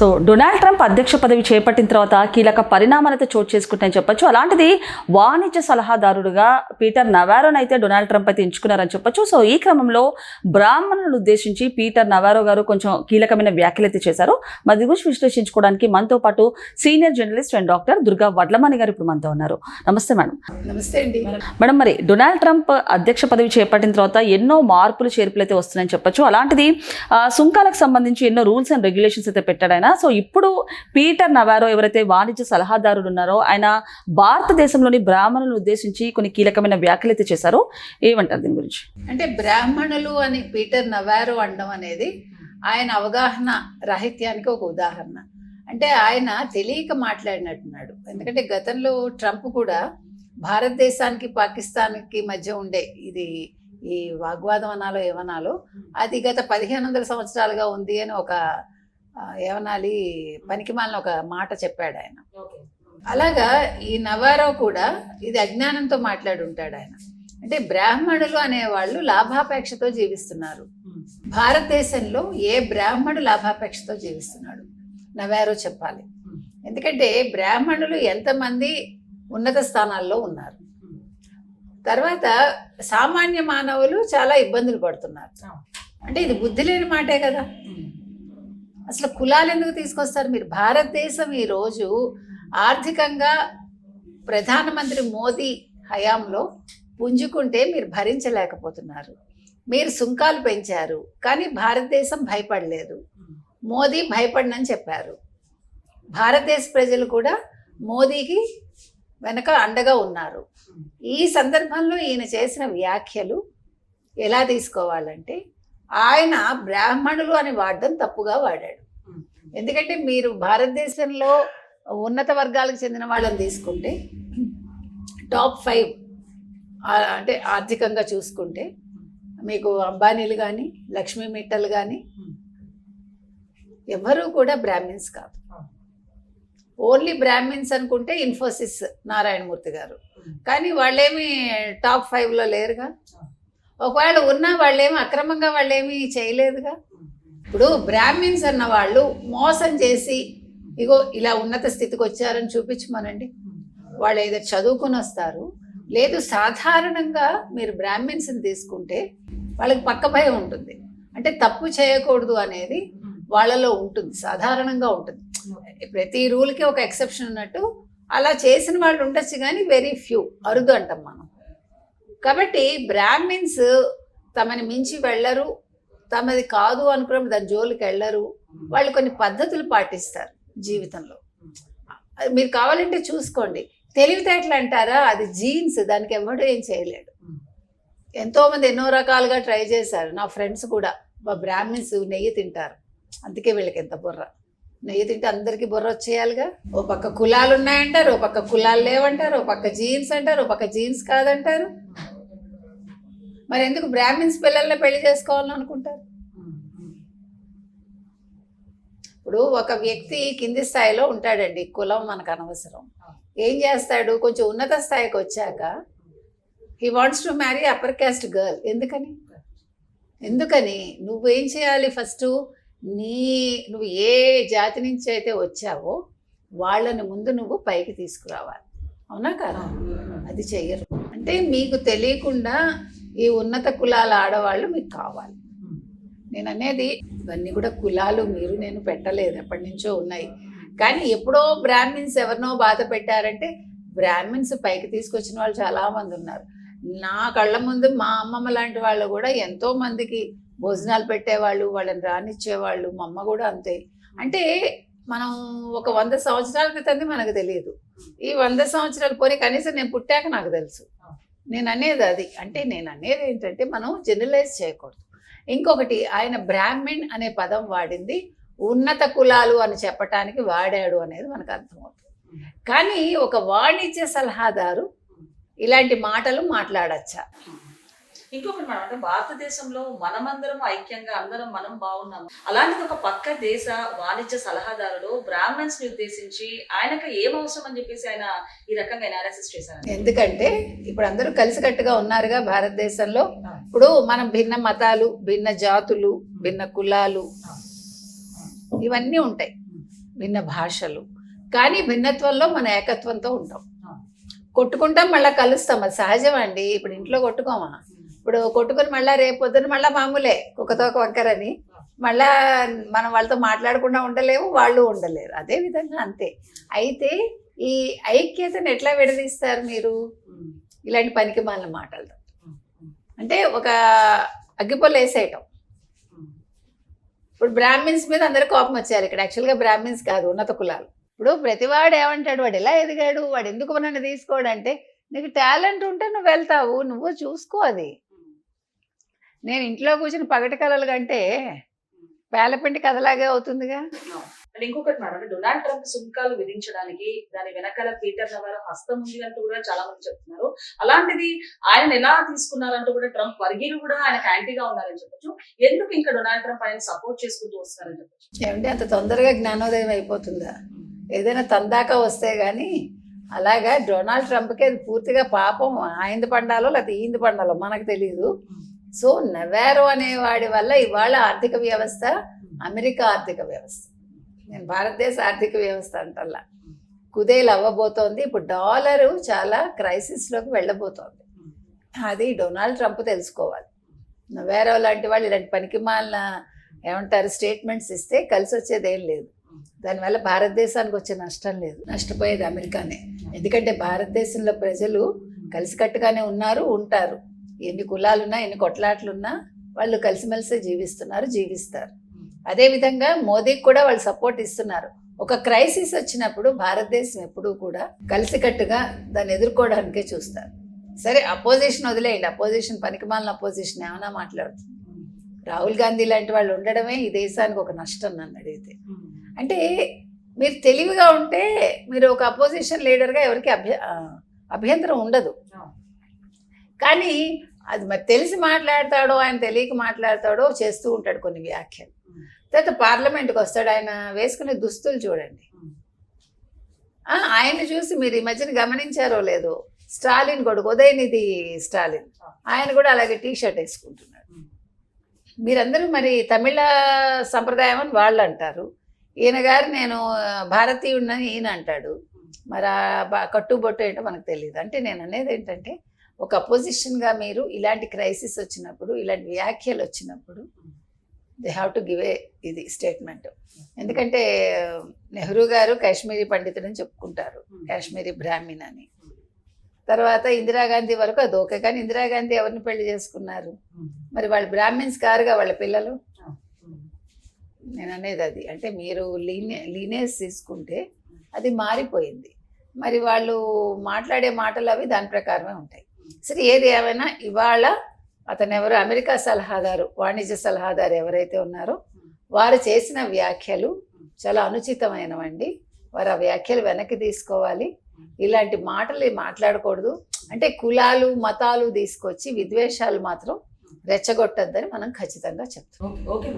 So Donald Trump అధ్యక్ష పదవి చేపట్టిన తర్వాత కీలక పరిణామాలైతే చోటు చేసుకుంటాయని చెప్పొచ్చు. అలాంటిది వాణిజ్య సలహాదారుడుగా పీటర్ నవారోని అయితే డొనాల్డ్ ట్రంప్ అయితే ఎంచుకున్నారని చెప్పొచ్చు. సో ఈ క్రమంలో బ్రాహ్మణులను ఉద్దేశించి పీటర్ నవారో గారు కొంచెం కీలకమైన వ్యాఖ్యలు అయితే చేశారు. మరి గురించి విశ్లేషించుకోవడానికి మనతో పాటు senior journalist and doctor Durga Vadlamani garu ఇప్పుడు మనతో ఉన్నారు. నమస్తే మేడం. నమస్తే అండి. మేడం మరి డొనాల్డ్ ట్రంప్ అధ్యక్ష పదవి చేపట్టిన తర్వాత ఎన్నో మార్పులు చేర్పులు అయితే వస్తున్నాయని చెప్పొచ్చు. అలాంటిది సుంకాలకు సంబంధించి ఎన్నో రూల్స్ అండ్ రెగ్యులేషన్స్ అయితే పెట్టాడు ఆయన. సో ఇప్పుడు పీటర్ నవారో ఎవరైతే వాణిజ్య సలహాదారుడు ఉన్నారో ఆయన భారతదేశంలోని బ్రాహ్మణులను ఉద్దేశించి కొన్ని కీలకమైన వ్యాఖ్యలు అయితే చేశారు. ఏమంటారు దీని గురించి? అంటే బ్రాహ్మణులు అని పీటర్ నవారో అనడం అనేది ఆయన అవగాహన రాహిత్యానికి ఒక ఉదాహరణ. అంటే ఆయన తెలియక మాట్లాడినట్టున్నాడు. ఎందుకంటే గతంలో ట్రంప్ కూడా భారతదేశానికి పాకిస్తాన్కి మధ్య ఉండే ఇది ఈ వాగ్వాదం అనాలో ఏమనాలో అది గత పదిహేను వందల సంవత్సరాలుగా ఉంది అని ఒక ఏమనాలి? పనికిమాలిన ఒక మాట చెప్పాడు ఆయన అలాగా ఈ నవారో కూడా ఇది అజ్ఞానంతో మాట్లాడి ఉంటాడు ఆయన అంటే బ్రాహ్మణులు అనేవాళ్ళు లాభాపేక్షతో జీవిస్తున్నారు. భారతదేశంలో ఏ బ్రాహ్మణుడు లాభాపేక్షతో జీవిస్తున్నాడు? నవారో చెప్పాలి. ఎందుకంటే బ్రాహ్మణులు ఎంతమంది ఉన్నత స్థానాల్లో ఉన్నారు. తర్వాత సామాన్య మానవులు చాలా ఇబ్బందులు పడుతున్నారు. అంటే ఇది బుద్ధి లేని మాటే కదా. అసలు కులాలు ఎందుకు తీసుకొస్తారు? మీరు భారతదేశం ఈరోజు ఆర్థికంగా ప్రధానమంత్రి మోదీ హయాంలో పుంజుకుంటే మీరు భరించలేకపోతున్నారు. మీరు సుంకాలు పెంచారు కానీ భారతదేశం భయపడలేదు. మోదీ భయపడనని చెప్పారు. భారతదేశ ప్రజలు కూడా మోదీకి వెనక అండగా ఉన్నారు. ఈ సందర్భంలో ఈయన చేసిన వ్యాఖ్యలు ఎలా తీసుకోవాలంటే ఆయన బ్రాహ్మణులు అని వాడడం తప్పుగా వాడాడు. ఎందుకంటే మీరు భారతదేశంలో ఉన్నత వర్గాలకు చెందిన వాళ్ళని తీసుకుంటే టాప్ ఫైవ్ అంటే ఆర్థికంగా చూసుకుంటే మీకు అంబానీలు కానీ లక్ష్మీ మిట్టలు కానీ ఎవరు కూడా బ్రాహ్మిన్స్ కాదు. ఓన్లీ బ్రాహ్మిన్స్ అనుకుంటే ఇన్ఫోసిస్ నారాయణమూర్తి గారు. కానీ వాళ్ళేమి టాప్ ఫైవ్లో లేరుగా? ఒకవేళ ఉన్నా వాళ్ళేమి అక్రమంగా వాళ్ళేమి చేయలేదుగా. ఇప్పుడు బ్రాహ్మిన్స్ అన్న వాళ్ళు మోసం చేసి ఇగో ఇలా ఉన్నత స్థితికి వచ్చారని చూపించమనండి. వాళ్ళు ఏదో చదువుకుని వస్తారు. లేదు సాధారణంగా మీరు బ్రాహ్మిన్స్ని తీసుకుంటే వాళ్ళకి పక్క భయం ఉంటుంది. అంటే తప్పు చేయకూడదు అనేది వాళ్ళలో ఉంటుంది. సాధారణంగా ఉంటుంది. ప్రతి రూల్కి ఒక ఎక్సెప్షన్ ఉన్నట్టు అలా చేసిన వాళ్ళు ఉండొచ్చు కానీ వెరీ ఫ్యూ. అరుదు అంటాం మనం. కాబట్టి బ్రాహ్మిన్స్ తమని మించి వెళ్ళరు తమది కాదు అనుకున్నప్పుడు దాని జోలికి వెళ్ళరు. వాళ్ళు కొన్ని పద్ధతులు పాటిస్తారు జీవితంలో. మీరు కావాలంటే చూసుకోండి. తెలివితేటలు అంటారా? అది జీన్స్ దానికి ఎవడు ఏం చేయలేడు. ఎంతోమంది ఎన్నో రకాలుగా ట్రై చేశారు. నా ఫ్రెండ్స్ కూడా. మా బ్రాహ్మిన్స్ నెయ్యి తింటారు. అందుకే వీళ్ళకి ఎంత బుర్ర. నెయ్యి తింటే అందరికీ బుర్ర వచ్చేయాలిగా? ఓ పక్క కులాలు ఉన్నాయంటారు ఓ పక్క కులాలు లేవంటారు ఓ పక్క జీన్స్ అంటారు ఓ పక్క జీన్స్ కాదంటారు. మరి ఎందుకు బ్రాహ్మిన్స్ పిల్లల్ని పెళ్ళి చేసుకోవాలని అనుకుంటారు? ఇప్పుడు ఒక వ్యక్తి కింది స్థాయిలో ఉంటాడండి కులం మనకు అనవసరం. ఏం చేస్తాడు? కొంచెం ఉన్నత స్థాయికి వచ్చాక he wants to marry upper caste girl ఎందుకని? ఎందుకని? నువ్వేం చేయాలి ఫస్ట్ నీ నువ్వు ఏ జాతి నుంచి అయితే వచ్చావో వాళ్ళని ముందు నువ్వు పైకి తీసుకురావాలి. అవునా కదా? అది చెయ్యరు. అంటే మీకు తెలియకుండా ఈ ఉన్నత కులాల ఆడవాళ్ళు మీకు కావాలి. నేను అనేది ఇవన్నీ కూడా కులాలు మీరు నేను పెట్టలేదు ఎప్పటి నుంచో ఉన్నాయి. కానీ ఎప్పుడో బ్రాహ్మిన్స్ ఎవరినో బాధ పెట్టారంటే బ్రాహ్మిన్స్ పైకి తీసుకొచ్చిన వాళ్ళు చాలామంది ఉన్నారు. నా కళ్ళ ముందు మా అమ్మమ్మ లాంటి వాళ్ళు కూడా ఎంతో మందికి భోజనాలు పెట్టేవాళ్ళు వాళ్ళని రానిచ్చేవాళ్ళు మా అమ్మ కూడా అంతే. అంటే మనం ఒక వంద సంవత్సరాల క్రితంది మనకు తెలియదు. ఈ వంద సంవత్సరాలు పోనీ కనీసం నేను పుట్టాక నాకు తెలుసు. నేను అనేది అది. అంటే నేను అనేది ఏంటంటే మనం జనరలైజ్ చేయకూడదు. ఇంకొకటి ఆయన బ్రాహ్మణ్ అనే పదం వాడింది ఉన్నత కులాలు అని చెప్పటానికి వాడాడు అనేది మనకు అర్థమవుతుంది. కానీ ఒక వాణిజ్య సలహాదారు ఇలాంటి మాటలు మాట్లాడచ్చా? ఇంకొకటి మనం అంటే భారతదేశంలో మనమందరం ఐక్యంగా అందరం మనం బాగున్నాము. అలాంటిది ఒక పక్క దేశ వాణిజ్య సలహాదారుడు బ్రాహ్మణ్స్ని ఉద్దేశించి ఆయనకు ఏం అవసరం అని చెప్పేసి ఆయన ఈ రకంగా అనాలిసిస్ చేశారు ఎందుకంటే ఇప్పుడు అందరూ కలిసికట్టుగా ఉన్నారుగా భారతదేశంలో. ఇప్పుడు మనం భిన్న మతాలు భిన్న జాతులు భిన్న కులాలు ఇవన్నీ ఉంటాయి. భిన్న భాషలు. కానీ భిన్నత్వంలో మన ఏకత్వంతో ఉంటాం. కొట్టుకుంటాం మళ్ళీ కలుస్తాం. అది సహజం అండి ఇప్పుడు ఇంట్లో కొట్టుకోమా? ఇప్పుడు కొట్టుకుని మళ్ళీ రేపు పొద్దున మళ్ళీ మామూలే కుక్కతో వంకరని. మళ్ళా మనం వాళ్ళతో మాట్లాడకుండా ఉండలేము వాళ్ళు ఉండలేరు. అదే విధంగా అంతే. అయితే ఈ ఐక్యతను ఎట్లా విడదీస్తారు మీరు? ఇలాంటి పనికి మాలిన మాటలతో. అంటే ఒక అగ్గిపొల్ల వేసేయటం. ఇప్పుడు బ్రాహ్మిన్స్ మీద అందరూ కోపం వచ్చారు ఇక్కడ. యాక్చువల్గా బ్రాహ్మిన్స్ కాదు ఉన్నత కులాలు. ఇప్పుడు ప్రతివాడు ఏమంటాడు వాడు ఎలా ఎదిగాడు? వాడు ఎందుకు నన్ను తీసుకోడు? అంటే నీకు టాలెంట్ ఉంటే నువ్వు వెళ్తావు నువ్వు చూసుకో అది. నేను ఇంట్లో కూర్చుని పగటి కలలు కంటే పేలపిండి కథలాగే అవుతుందిగా. అండ్ ఇంకొకటి మేడం అంటే డొనాల్డ్ ట్రంప్ సుంకాలు విధించడానికి దాని వెనకాల పీటర్ నవారో హస్తం ఉంది అంటూ కూడా చాలా మంది చెప్తున్నారు. అలాంటిది ఆయన ఎలా తీసుకున్నారంటూ కూడా ట్రంప్ వర్గీయులు కూడా ఆయనకు యాంటీగా ఉన్నారని చెప్పొచ్చు. ఎందుకు ఇంకా డొనాల్డ్ ట్రంప్ ఆయన సపోర్ట్ చేసుకుంటూ వస్తారని చెప్పొచ్చు? ఏమంటే అంత తొందరగా జ్ఞానోదయం అయిపోతుందా? ఏదైనా తందాక వస్తే గానీ అలాగా డొనాల్డ్ ట్రంప్కి అది పూర్తిగా పాపం ఆయింది పండాలో లేకపోతే ఈంది పండాలో మనకు తెలియదు సో నెవారో అనేవాడి వల్ల ఇవాళ ఆర్థిక వ్యవస్థ అమెరికా ఆర్థిక వ్యవస్థ. నేను భారతదేశ ఆర్థిక వ్యవస్థ అంటల్లా. కుదేలు అవ్వబోతోంది. ఇప్పుడు డాలరు చాలా క్రైసిస్లోకి వెళ్ళబోతోంది. అది డొనాల్డ్ ట్రంప్ తెలుసుకోవాలి. నెవారో లాంటి వాళ్ళు ఇలాంటి పనికిమాలిన ఏమంటారు స్టేట్మెంట్స్ ఇస్తే కలిసి వచ్చేది ఏం లేదు. దానివల్ల భారతదేశానికి వచ్చే నష్టం లేదు. నష్టపోయేది అమెరికానే. ఎందుకంటే భారతదేశంలో ప్రజలు కలిసికట్టుగానే ఉన్నారు ఉంటారు. ఎన్ని కులాలున్నా ఎన్ని కొట్లాట్లున్నా వాళ్ళు కలిసిమెలిసి జీవిస్తున్నారు జీవిస్తారు. అదేవిధంగా మోదీకి కూడా వాళ్ళు సపోర్ట్ ఇస్తున్నారు. ఒక క్రైసిస్ వచ్చినప్పుడు భారతదేశం ఎప్పుడూ కూడా కలిసికట్టుగా దాన్ని ఎదుర్కోవడానికే చూస్తారు. సరే అపోజిషన్ వదిలేయండి. అపోజిషన్ పనికిమాలిన అపోజిషన్ ఏమైనా మాట్లాడుతుంది? రాహుల్ గాంధీ లాంటి వాళ్ళు ఉండడమే ఈ దేశానికి ఒక నష్టం నన్ను అడిగితే. అంటే మీరు తెలివిగా ఉంటే మీరు ఒక అపోజిషన్ లీడర్గా ఎవరికి అభ్య అభ్యంతరం ఉండదు. కానీ అది మరి తెలిసి మాట్లాడతాడో ఆయన తెలియక మాట్లాడతాడో చేస్తూ ఉంటాడు కొన్ని వ్యాఖ్యలు. తర్వాత పార్లమెంట్కి వస్తాడు ఆయన వేసుకునే దుస్తులు చూడండి. ఆయన చూసి మీరు ఈ మధ్యన గమనించారో లేదో స్టాలిన్ కొడుకు ఉదయనిధి స్టాలిన్ ఆయన కూడా అలాగే టీ షర్ట్ వేసుకుంటున్నాడు. మీరందరూ మరి తమిళ సంప్రదాయం అని వాళ్ళు అంటారు. ఈయన గారు నేను భారతీయుడినని ఈయన అంటాడు. మరి ఆ బ- కట్టుబొట్టు ఏంటో మనకు తెలియదు అంటే నేను అనేది ఏంటంటే ఒక అపోజిషన్గా మీరు ఇలాంటి క్రైసిస్ వచ్చినప్పుడు ఇలాంటి వ్యాఖ్యలు వచ్చినప్పుడు they have to give a ఇది స్టేట్మెంట్ ఎందుకంటే నెహ్రూ గారు కాశ్మీరీ పండితుడని చెప్పుకుంటారు. కాశ్మీరీ బ్రాహ్మణ్ అని తర్వాత ఇందిరాగాంధీ వరకు అది ఓకే. కానీ ఇందిరాగాంధీ ఎవరిని పెళ్ళి చేసుకున్నారు? మరి వాళ్ళు బ్రాహ్మిన్స్ కారుగా వాళ్ళ పిల్లలు? నేను అనేది అది. అంటే మీరు లీనే లీనేజ్ తీసుకుంటే అది మారిపోయింది. మరి వాళ్ళు మాట్లాడే మాటలు అవి దాని ప్రకారమే ఉంటాయి. సరే ఏది ఏమైనా ఇవాళ అతను ఎవరు అమెరికా సలహాదారు వాణిజ్య సలహాదారు ఎవరైతే ఉన్నారో వారు చేసిన వ్యాఖ్యలు చాలా అనుచితమైనవండి. వారు ఆ వ్యాఖ్యలు వెనక్కి తీసుకోవాలి. ఇలాంటి మాటలు మాట్లాడకూడదు. అంటే కులాలు మతాలు తీసుకొచ్చి విద్వేషాలు మాత్రం రెచ్చగొట్టద్దని మనం ఖచ్చితంగా చెప్తాం. ఓకే